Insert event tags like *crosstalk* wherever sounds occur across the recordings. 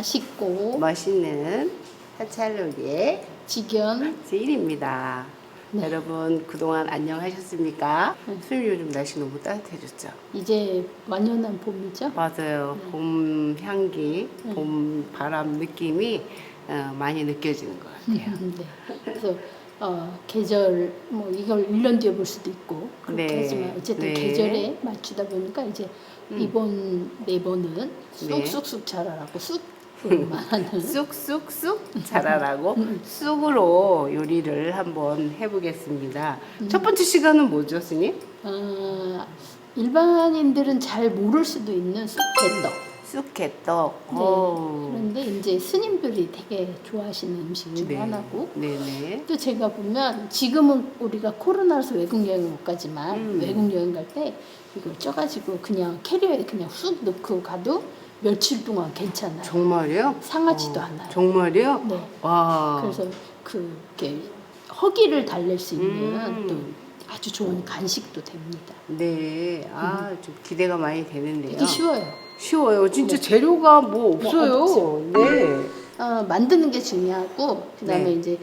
맛있고 맛있는 사찰놀이의 직연 제일입니다. 네. 여러분 그동안 안녕하셨습니까? 네. 수님 요즘 날씨 너무 따뜻해졌죠? 이제 완연한 봄이죠. 맞아요. 네. 봄 향기, 네. 봄 바람 느낌이 어, 많이 느껴지는 것 같아요. *laughs* 네. 그래서 어, 계절 뭐 이걸 1년 뒤에 볼 수도 있고 그렇게 네. 하지만 어쨌든 네. 계절에 맞추다 보니까 이제 음. 이번 네 번은 네. 쑥쑥쑥 자라라고 쑥 쑥쑥쑥 자라라고 음. 쑥으로 요리를 한번 해보겠습니다. 음. 첫 번째 시간은 뭐죠, 스님? 어, 일반인들은 잘 모를 수도 있는 쑥개떡. 쑥개떡. 네. 오. 그런데 이제 스님들이 되게 좋아하시는 음식 중 네. 하나고 네네. 또 제가 보면 지금은 우리가 코로나라서 외국 여행 못 가지만 음. 외국 여행 갈 때 이걸 쪄가지고 그냥 캐리어에 그냥 쑥 넣고 가도 며칠 동안 괜찮아요. 정말요? 상하지도 어, 않아요. 정말요? 네. 와. 그래서 그게 허기를 달랠 수 있는 음. 또 아주 좋은 간식도 됩니다. 네. 아, 좀 기대가 많이 되는데요. 되게 쉬워요. 쉬워요. 진짜 네. 재료가 뭐뭐 없어요. 없죠. 네. 어, 만드는 게 중요하고 그다음에 네. 이제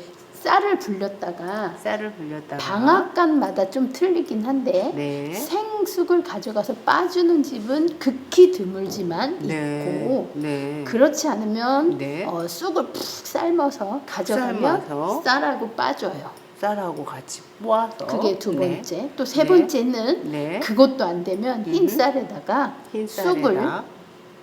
쌀을 불렸다가 쌀을 불렸다가 방앗간마다 좀 틀리긴 한데 네. 생쑥을 가져가서 빠주는 집은 극히 드물지만 네. 있고 네. 그렇지 않으면 네. 어, 쑥을 푹 삶아서 가져가면 삶아서. 쌀하고 빠져요. 쌀하고 같이 모아서 그게 두 네. 번째. 또 세 네. 번째는 네. 그것도 안 되면 흰 음. 쌀에다가 흰 쑥을 쌀에다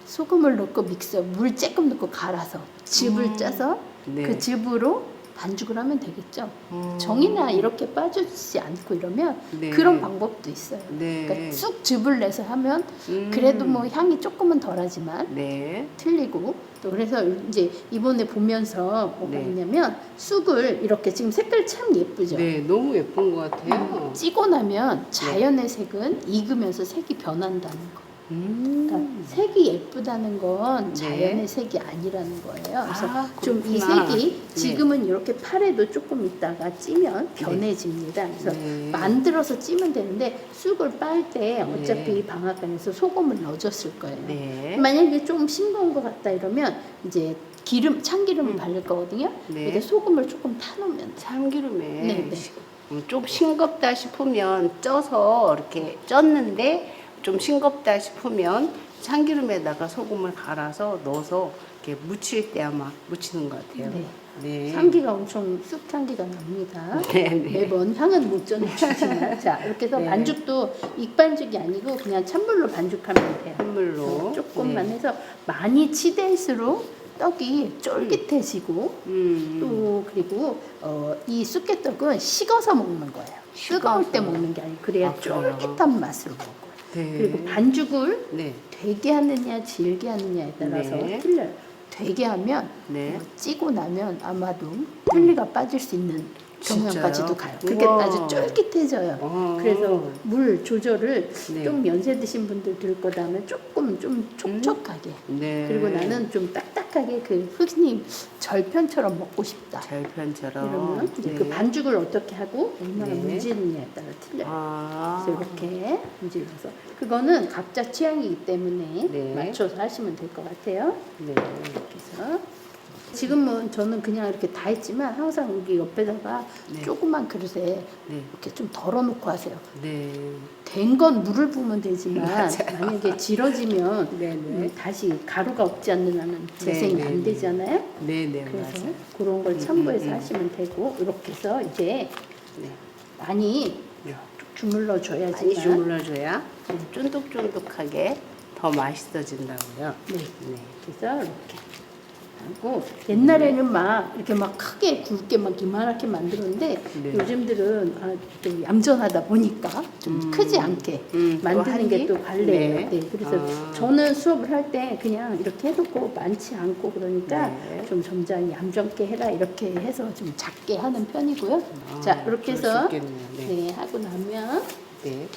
소금을 넣고 믹서 물 조금 넣고 갈아서 즙을 음. 짜서 네. 그 즙으로 반죽을 하면 되겠죠. 음. 정이나 이렇게 빠지지 않고 이러면 네. 그런 방법도 있어요. 네. 그러니까 쑥 즙을 내서 하면 음. 그래도 뭐 향이 조금은 덜하지만 네. 틀리고 또 그래서 이제 이번에 보면서 뭐가 네. 있냐면 쑥을 이렇게 지금 색깔 참 예쁘죠. 네, 너무 예쁜 것 같아요. 찌고 나면 자연의 색은 익으면서 색이 변한다는 거. 음. 그러니까 색이 예쁘다는 건 네. 자연의 색이 아니라는 거예요. 그래서 아, 좀이 그렇구나. 색이 네. 지금은 이렇게 팔에도 조금 있다가 찌면 변해집니다. 그래서 네. 만들어서 찌면 되는데 쑥을 빨 때 어차피 네. 방앗간에서 소금을 넣어줬을 거예요. 네. 만약에 좀 싱거운 것 같다 이러면 이제 기름 참기름을 음. 바를 거거든요. 네. 근데 소금을 조금 타놓으면 돼요. 참기름에 네, 네. 시- 음, 좀 싱겁다 싶으면 쪄서 이렇게 쪘는데 좀 싱겁다 싶으면 참기름에다가 소금을 갈아서 넣어서 이렇게 무칠 때 아마 무치는 것 같아요. 네. 네. 향기가 엄청 쑥 향기가 납니다. 네, 네. 매번 향은 못 전해주지만 *laughs* 자 이렇게 해서 네. 반죽도 익반죽이 아니고 그냥 찬물로 반죽하면 돼요. 찬물로 조금만 네. 해서 많이 치댈수록 떡이 쫄깃해지고 음. 또 그리고 어, 이 쑥개떡은 식어서 먹는 거예요. 뜨거울 식어서. 때 먹는 게 아니고 그래야 아? 쫄깃한 맛을 먹어요. 네. 그리고 반죽을 네. 되게 하느냐 질게 하느냐에 따라서 네. 틀려요. 되게 하면 네. 어, 찌고 나면 아마도 틀리가 빠질 수 있는 경향까지도 진짜요? 가요. 그게 우와. 아주 쫄깃해져요. 어. 그래서 물 조절을 네. 좀 연세 드신 분들 들 거다면 조금 좀 촉촉하게 네. 그리고 나는 좀 딱딱하게 그 흔히 절편처럼 먹고 싶다. 절편처럼 이러면 이제 네. 그 반죽을 어떻게 하고 얼마나 네. 문지느냐에 따라 틀려요. 아. 그래서 이렇게 문질러서 그거는 각자 취향이기 때문에 네. 맞춰서 하시면 될 것 같아요. 네. 이렇게 해서 지금은 저는 그냥 이렇게 다 했지만 항상 여기 옆에다가 네. 조그만 그릇에 네. 이렇게 좀 덜어놓고 하세요. 네. 된 건 물을 부으면 되지만 *laughs* 맞아요. 만약에 질어지면 네, 네. 음, 다시 가루가 없지 않는 한은 재생이 네, 네, 안 네. 되잖아요. 네, 네, 그래서 맞아요. 그런 걸 음, 참고해서 음, 음. 하시면 되고 이렇게 해서 이제 네. 많이 네. 주물러 많이 줘야지만 주물러줘야 쫀득쫀득하게 더 맛있어진다고요. 네. 네. 그래서 이렇게 하고 옛날에는 막 이렇게 막 크게 굵게 막 이만하게 만들었는데 네. 요즘들은 아, 또 얌전하다 보니까 좀 음. 크지 않게 음, 또 만드는 게 하니? 또 관례예요. 네. 네. 그래서 아. 저는 수업을 할 때 그냥 이렇게 해놓고 많지 않고 그러니까 네. 좀 점잖이 얌전게 해라 이렇게 해서 좀 작게 하는 편이고요. 아, 자 이렇게 그럴 해서 있겠네요. 네. 네. 하고 나면 네.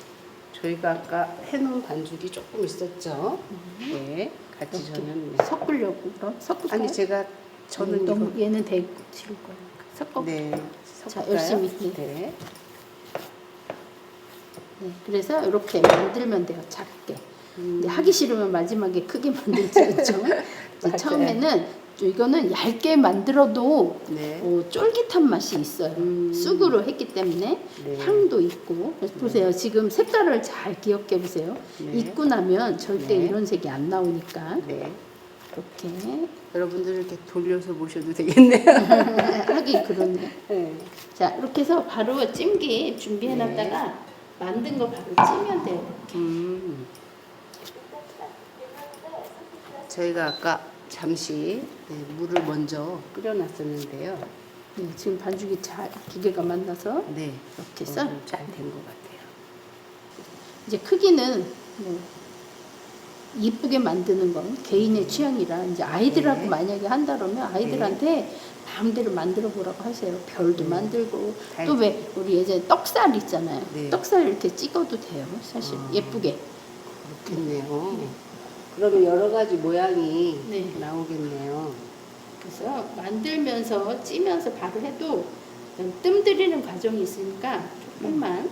저희가 아까 해놓은 반죽이 조금 있었죠. 네. 같이 저는 네. 섞으려고 섞을까요? 아니 제가 저는 너무 이거 얘는 대고 칠 거예요. 섞어. 네. 자, 섞을까요? 열심히. 네. 네. 네, 그래서 이렇게 만들면 돼요. 작게. 음. 근데 하기 싫으면 마지막에 크게 *laughs* 만들지 않죠. *laughs* 이제 맞아요. 처음에는 좀 이거는 얇게 만들어도 네. 어, 쫄깃한 맛이 있어요. 음. 쑥으로 했기 때문에 네. 향도 있고 그래서 보세요. 지금 색깔을 잘 기억해 보세요. 네. 익고 나면 절대 네. 이런 색이 안 나오니까 네. 이렇게 여러분들 이렇게 돌려서 보셔도 되겠네요. *laughs* 하기 그러네. 네. 자 이렇게 해서 바로 찜기 준비해 놨다가 만든 거 바로 찌면 돼요. 음. 저희가 아까 잠시 네, 물을 먼저 끓여놨었는데요. 네, 지금 반죽이 잘 두 개가 만나서 네. 이렇게 써. 잘된 것 같아요. 이제 크기는 뭐 이쁘게 만드는 건 개인의 취향이라 이제 아이들하고 네. 만약에 한다 그러면 아이들한테 마음대로 만들어 보라고 하세요. 별도 네. 만들고 달- 또왜 우리 예전에 떡살 있잖아요. 네. 떡살 이렇게 찍어도 돼요. 사실 아. 예쁘게. 그렇겠네요. 그러면 여러 가지 모양이 네. 나오겠네요. 그래서 만들면서 찌면서 바로 해도 뜸 들이는 과정이 있으니까 조금만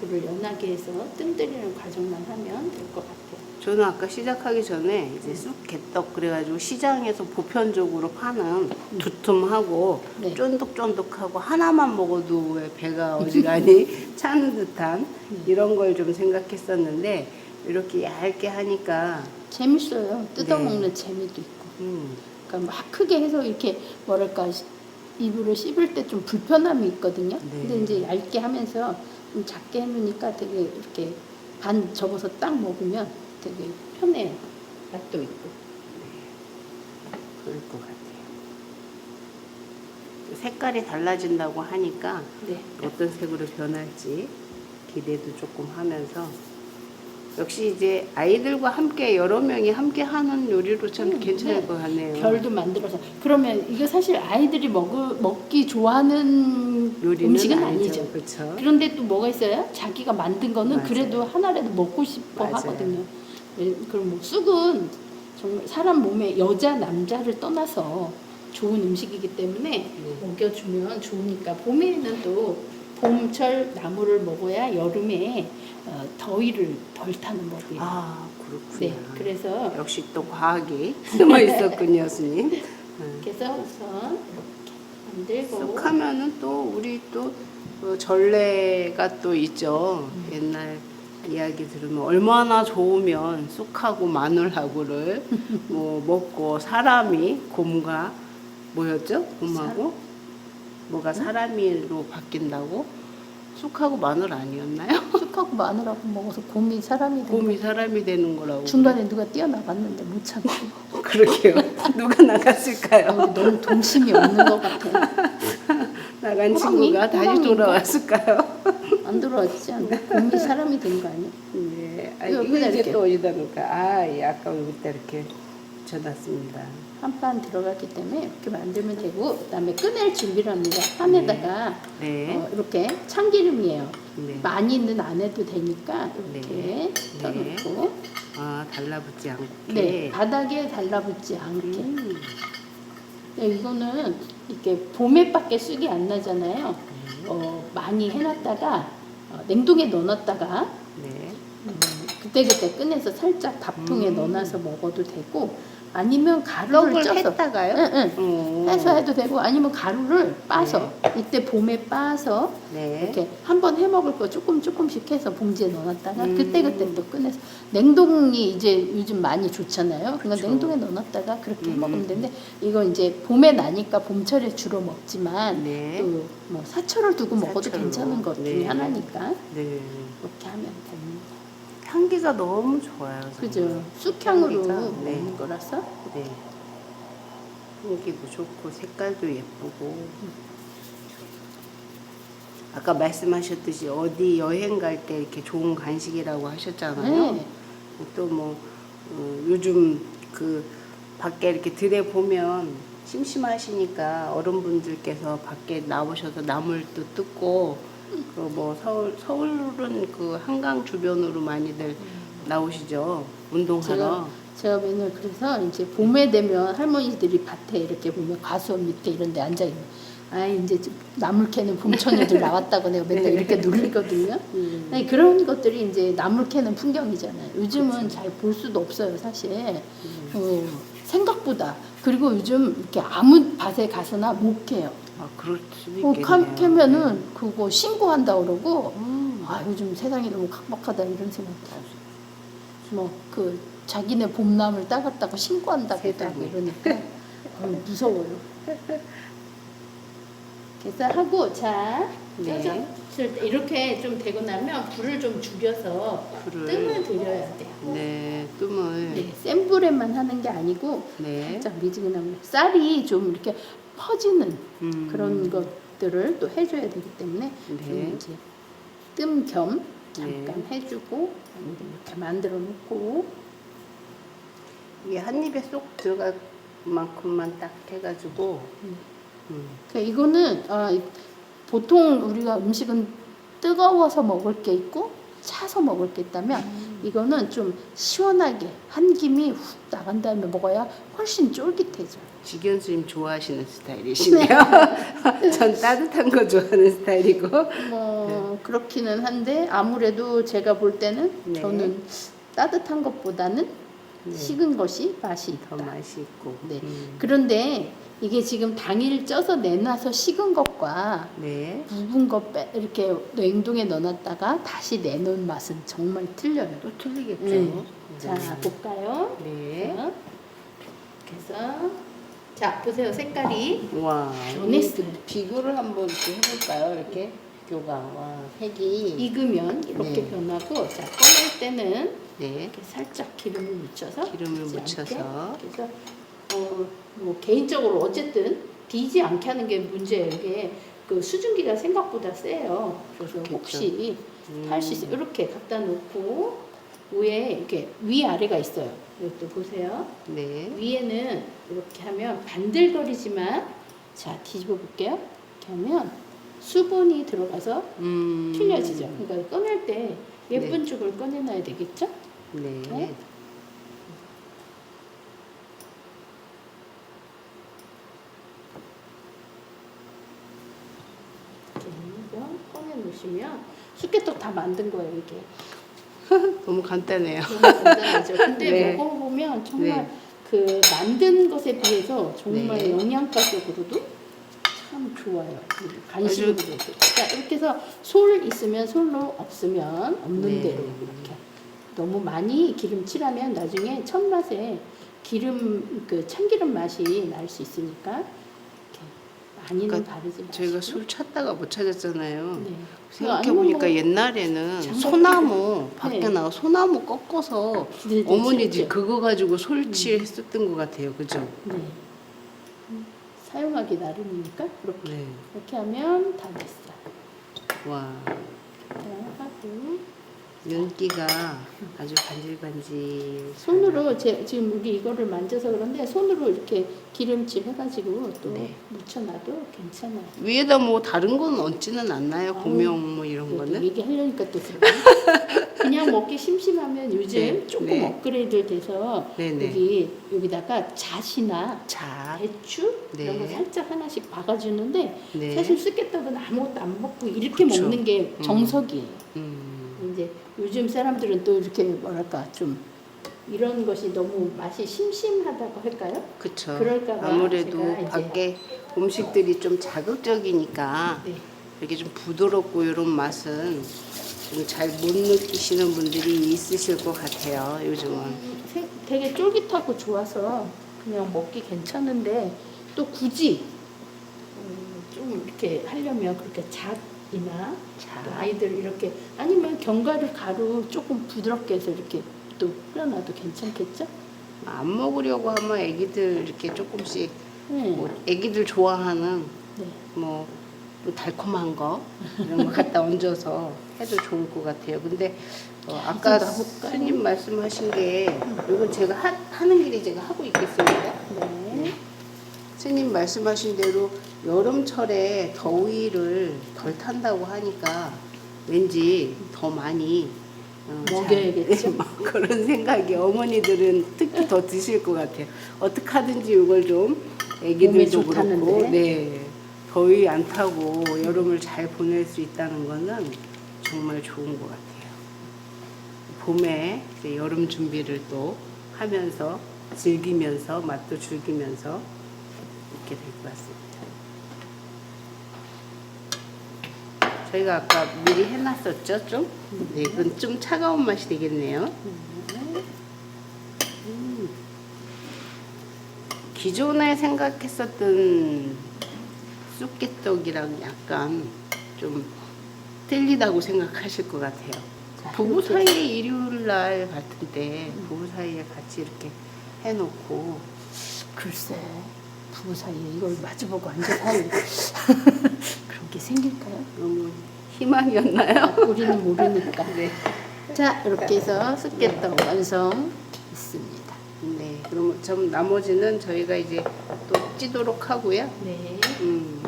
불을 연하게 해서 뜸 들이는 과정만 하면 될 것 같아요. 저는 아까 시작하기 전에 이제 쑥 개떡 그래가지고 시장에서 보편적으로 파는 두툼하고 네. 쫀득쫀득하고 하나만 먹어도 왜 배가 어지간히 *laughs* 차는 듯한 이런 걸 좀 생각했었는데 이렇게 얇게 하니까 재밌어요. 뜯어먹는 네. 재미도 있고. 음, 그러니까 막 크게 해서 이렇게 뭐랄까 시- 입으로 씹을 때 좀 불편함이 있거든요. 네. 근데 이제 얇게 하면서 좀 작게 해놓으니까 되게 이렇게 반 접어서 딱 먹으면 되게 편해요. 맛도 있고. 그럴 것 같아요. 색깔이 달라진다고 하니까 네. 어떤 색으로 변할지 기대도 조금 하면서 역시 이제 아이들과 함께 여러 명이 함께 하는 요리로 참 음, 괜찮을 네. 것 같네요. 별도 만들어서 그러면 이거 사실 아이들이 먹 먹기 좋아하는 요리는 음식은 아니죠. 아니죠. 그렇죠. 그런데 또 뭐가 있어요? 자기가 만든 거는 맞아요. 그래도 하나라도 먹고 싶어 맞아요. 하거든요. 예, 그럼 뭐 쑥은 정말 사람 몸에 여자 남자를 떠나서 좋은 음식이기 때문에 네. 먹여주면 좋으니까 봄에는 또 봄철 나물을 먹어야 여름에 어, 더위를 덜 타는 법이에요. 아 그렇구나. 네, 그래서 역시 또 과학이 *laughs* 숨어 있었군요, 스님. 음. 그래서 우선 이렇게 만들고 쑥 하면은 또 우리 또 어, 전례가 또 있죠. 음. 옛날 이야기 들으면 얼마나 좋으면 쑥하고 마늘하고를 *laughs* 뭐 먹고 사람이 곰과 뭐였죠? 곰하고 뭐가 사람이로 바뀐다고? 쑥하고 마늘 아니었나요? *laughs* 쑥하고 마늘하고 먹어서 곰이 사람이 되고 곰이 사람이 되는 거라고. 중간에 누가 뛰어나갔는데 못 참고 *laughs* 그러게요. *laughs* 누가 나갔을까요? 아, 근데 너무 동심이 없는 것 같아. 나간 호랑이? 친구가 다시 호랑이인가? 돌아왔을까요? 안 들어왔지 않나? 곰이 사람이 된 거 아니야? 네. 아, 이거 이제 이렇게. 또 어디다 놓을까? 아, 예, 아까 여기다 이렇게 붙여놨습니다. 한 판 들어갔기 때문에 이렇게 만들면 되고 그다음에 꺼낼 준비를 합니다. 판에다가 네. 어, 이렇게 참기름이에요. 네. 많이는 안 해도 되니까 이렇게 네. 떠놓고 아, 달라붙지 않게. 네, 바닥에 달라붙지 않게. 음. 네, 이거는 이렇게 봄에밖에 쑥이 안 나잖아요. 네. 어, 많이 해놨다가 어, 냉동에 넣어놨다가 네. 음, 그때그때 꺼내서 살짝 밥통에 음. 넣어놔서 먹어도 되고 아니면 가루를 쪄서 했다가요? 응, 응. 어. 해서 해도 되고 아니면 가루를 빠서 이때 봄에 빠서 네. 이렇게 한 번 해 먹을 거 조금 조금씩 해서 봉지에 넣어놨다가 음. 그때 그때 또 꺼내서 냉동이 이제 요즘 많이 좋잖아요. 그러니까. 냉동에 넣어놨다가 그렇게 해 음. 먹으면 되는데 이거 이제 봄에 나니까 봄철에 주로 먹지만 네. 또뭐 사철을 두고 먹어도 사철로. 괜찮은 것 중에 네. 하나니까 네. 이렇게 하면 됩니다. 향기가 너무 좋아요. 정말. 그죠? 쑥향으로 향기가, 먹는 네. 거라서 네. 향기도 좋고 색깔도 예쁘고. 아까 말씀하셨듯이 어디 여행 갈 때 이렇게 좋은 간식이라고 하셨잖아요. 네. 또뭐 요즘 그 밖에 이렇게 들에 보면 심심하시니까 어른분들께서 밖에 나오셔서 나물도 뜯고 그 뭐 서울 서울은 그 한강 주변으로 많이들 나오시죠 운동하러. 제가 맨날 그래서 이제 봄에 되면 할머니들이 밭에 이렇게 보면 과수원 밑에 이런 데 앉아 있는 아 이제 좀 나물 캐는 봄처녀들 나왔다고 내가 맨날 이렇게 놀리거든요. 음. 아니, 그런 것들이 이제 나물 캐는 풍경이잖아요. 요즘은 잘 볼 수도 없어요, 사실. 어, 생각보다 그리고 요즘 이렇게 아무 밭에 가서나 못 캐요. 아, 그럴 수도 어, 있겠네요. 카- 캐면은 그거 신고한다 그러고 음. 아 요즘 세상이 너무 각박하다 이런 생각. 뭐그 자기네 봄나물 따갔다고 신고한다고. 하고 이러니까 어, 무서워요. 계산하고 자 네. 이렇게 좀 되고 나면 불을 좀 줄여서 불을. 뜸을 들여야 돼요. 네, 뜸을. 네, 센 불에만 하는 게 아니고 네. 살짝 미지근하면 쌀이 좀 이렇게 퍼지는 음. 그런 것들을 또 해줘야 되기 때문에 네. 좀 이제 뜸겸 네. 잠깐 해주고 이렇게 만들어 놓고 이게 한 입에 쏙 들어갈 만큼만 딱 해가지고. 음. 음. 그 이거는 아, 이- 보통 우리가 음식은 뜨거워서 먹을 게 있고 차서 먹을 게 있다면 음. 이거는 좀 시원하게 한 김이 훅 나간 다음에 먹어야 훨씬 쫄깃해져. 지견 스님 좋아하시는 스타일이시네요. *laughs* 전 따뜻한 거 좋아하는 스타일이고. 뭐 그렇기는 한데 아무래도 제가 볼 때는 네. 저는 따뜻한 것보다는 네. 식은 것이 맛이 더 있다. 맛이 있고. 네. 음. 그런데 이게 지금 당일 쪄서 내놔서 식은 것과 네. 묵은 것 빼, 이렇게 냉동에 넣어놨다가 다시 내놓은 맛은 정말 틀려요. 또 틀리겠죠. 네. 자 네. 볼까요? 네. 자, 그래서 자 보세요 색깔이 와. 변했어요. 비교를 한번 이렇게 해볼까요? 이렇게 비교가. 와, 색이. 익으면 이렇게 네. 변하고 자 꺼낼 때는 네. 이렇게 살짝 기름을 묻혀서 기름을 묻혀서. 않게. 그래서 어, 뭐 개인적으로 어쨌든 비지 않게 하는 게 문제예요. 이게 그 수증기가 생각보다 세요. 그래서. 혹시 음. 할수 있어요. 이렇게 갖다 놓고 위에 이렇게 위 아래가 있어요. 이것도 보세요. 네. 위에는 이렇게 하면 반들거리지만 자 뒤집어 볼게요. 이렇게 하면 수분이 들어가서 음. 틀려지죠. 그러니까 꺼낼 때 예쁜 네. 쪽을 꺼내놔야 되겠죠? 네. 네. 이렇게 한번 꺼내 놓으시면 쑥개떡 다 만든 거예요 이게 *laughs* 너무 간단해요. 너무 간단하죠. 근데 *laughs* 네. 먹어보면 정말 네. 그 만든 것에 비해서 정말 네. 영양가적으로도 참 좋아요. 간식으로도. 자 이렇게 해서 솔 있으면 솔로 없으면 없는 네. 대로 이렇게 너무 많이 기름칠하면 나중에 첫 맛에 기름 그 참기름 맛이 날 수 있으니까 많이는 그러니까 바르지 마시고 저희가 술 찾다가 못 찾았잖아요. 네. 생각해 보니까 뭐 옛날에는 소나무 밖에 네. 나가 소나무 꺾어서 네, 네, 어머니들이 진짜. 그거 가지고 솔칠했었던 것 같아요. 그죠? 네. 음, 사용하기 나름이니까 이렇게 네. 이렇게 하면 다 됐어요. 와 자, 하고 윤기가 아주 반질반질. 손으로 제, 지금 우리 이거를 만져서 그런데 손으로 이렇게 기름칠 해가지고 또 네. 묻혀놔도 괜찮아요. 위에다 뭐 다른 건 얹지는 않나요? 아우, 고명 뭐 이런 또 거는? 얘기 하려니까 또 그러네. 그냥 먹기 심심하면 요즘 네, 조금 네. 업그레이드 돼서 네 네. 여기 여기다가 잣이나 자, 배추 이런 거 네. 살짝 하나씩 박아주는데 네. 사실 쑥개떡은 아무것도 안 먹고 이렇게 그쵸. 먹는 게 음. 정석이에요. 음, 이제 요즘 사람들은 또 이렇게 뭐랄까 좀 이런 것이 너무 맛이 심심하다고 할까요? 그쵸. 그럴까 봐 아무래도 제가 밖에 음식들이 좀 자극적이니까 네. 이렇게 좀 부드럽고 이런 맛은 좀 잘 못 느끼시는 분들이 있으실 것 같아요. 요즘은. 되게 쫄깃하고 좋아서 그냥 먹기 괜찮은데 또 굳이 음, 좀 이렇게 하려면 그렇게 잣 이나 자, 또 아이들 이렇게 아니면 견과류 가루 조금 부드럽게 해서 이렇게 또 뿌려놔도 괜찮겠죠? 안 먹으려고 하면 애기들 이렇게 조금씩 네. 뭐 애기들 좋아하는 네. 뭐, 뭐 달콤한 거 이런 거 갖다 얹어서 해도 좋을 것 같아요. 근데 어, 아까? 스님 말씀하신 게 이건 제가 하, 하는 길에 제가 하고 있겠습니다. 네. 스님 말씀하신 대로 여름철에 더위를 덜 탄다고 하니까 왠지 더 많이 어, 먹여야겠죠? *laughs* 막 그런 생각이 어머니들은 특히 더 드실 것 같아요. 어떻게 하든지 이걸 좀 애기들도 그렇고. 네 더위 안 타고 여름을 잘 보낼 수 있다는 거는 정말 좋은 것 같아요. 봄에 여름 준비를 또 하면서 즐기면서 맛도 즐기면서 이렇게 될 것 같습니다. 저희가 아까 미리 해놨었죠, 좀? 네, 이건 좀 차가운 맛이 되겠네요. 음. 기존에 생각했었던 쑥개떡이랑 약간 좀 틀리다고 생각하실 것 같아요. 자, 부부 사이에 일요일 날 같은데 부부 사이에 같이 이렇게 해놓고 글쎄 부부 사이에 이걸 마주보고 앉아 살 *laughs* 그런 게 생길까요? 너무 희망이었나요? *laughs* 우리는 모르니까. 네. 자 이렇게 해서 쑥개떡 완성했습니다. 네. 그러면 좀 나머지는 저희가 이제 또 찌도록 하고요. 네. 음.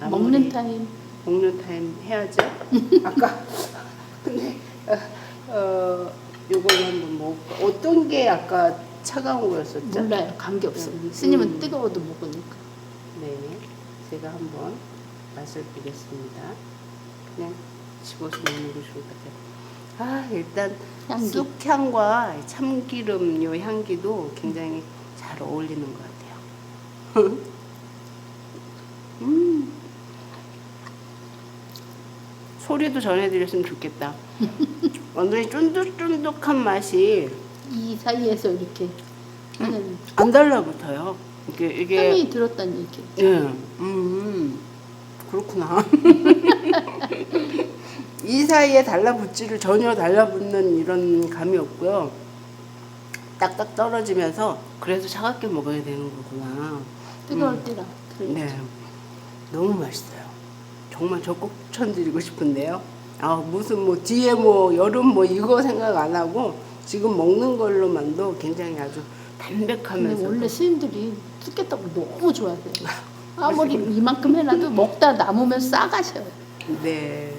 먹는 마무리. 타임 먹는 타임 해야죠. *laughs* 아까 근데 어, 어 요걸로 한번 먹을까? 어떤 게 아까 차가운 거였었죠? 몰라요. 관계 없어요. 음, 스님은 음. 뜨거워도 먹으니까. 네, 제가 한번 맛을 보겠습니다. 그냥 집어서 먹는 게 좋을 것 같아요. 아, 일단 향기. 쑥향과 참기름 요 향기도 굉장히 잘 어울리는 것 같아요. *laughs* 음. 소리도 전해드렸으면 좋겠다. *laughs* 완전히 쫀득쫀득한 맛이 이 사이에서 이렇게 하는 안 달라붙어요. 이게 이게 향이 들었다는 얘기. 예. 음, 그렇구나. *laughs* 이 사이에 달라붙지를 전혀 달라붙는 이런 감이 없고요. 딱딱 떨어지면서 그래서 차갑게 먹어야 되는 거구나. 뜨거울 음. 때라. 네. 너무 맛있어요. 정말 적극 추천드리고 싶은데요. 아, 무슨 뭐 뒤에 뭐 여름 뭐 이거 생각 안 하고 지금 먹는 걸로만도 굉장히 아주 근데 담백하면서 원래 스님들이 쑥개떡을 너무 좋아해요. *laughs* 아무리 이만큼 해놔도 *laughs* 먹다 남으면 싸가셔요. 네.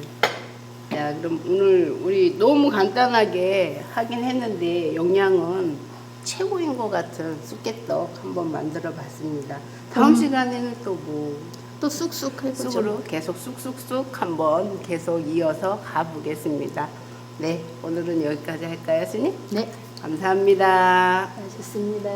자, 그럼 오늘 우리 너무 간단하게 하긴 했는데 영양은 최고인 것 같은 쑥개떡 한번 만들어 봤습니다. 다음 음. 시간에는 또 뭐 또 쑥쑥 해보죠. 쑥으로 계속 쑥쑥쑥 한번 계속 이어서 가보겠습니다. 네, 오늘은 여기까지 할까요, 스님? 네, 감사합니다. 하셨습니다.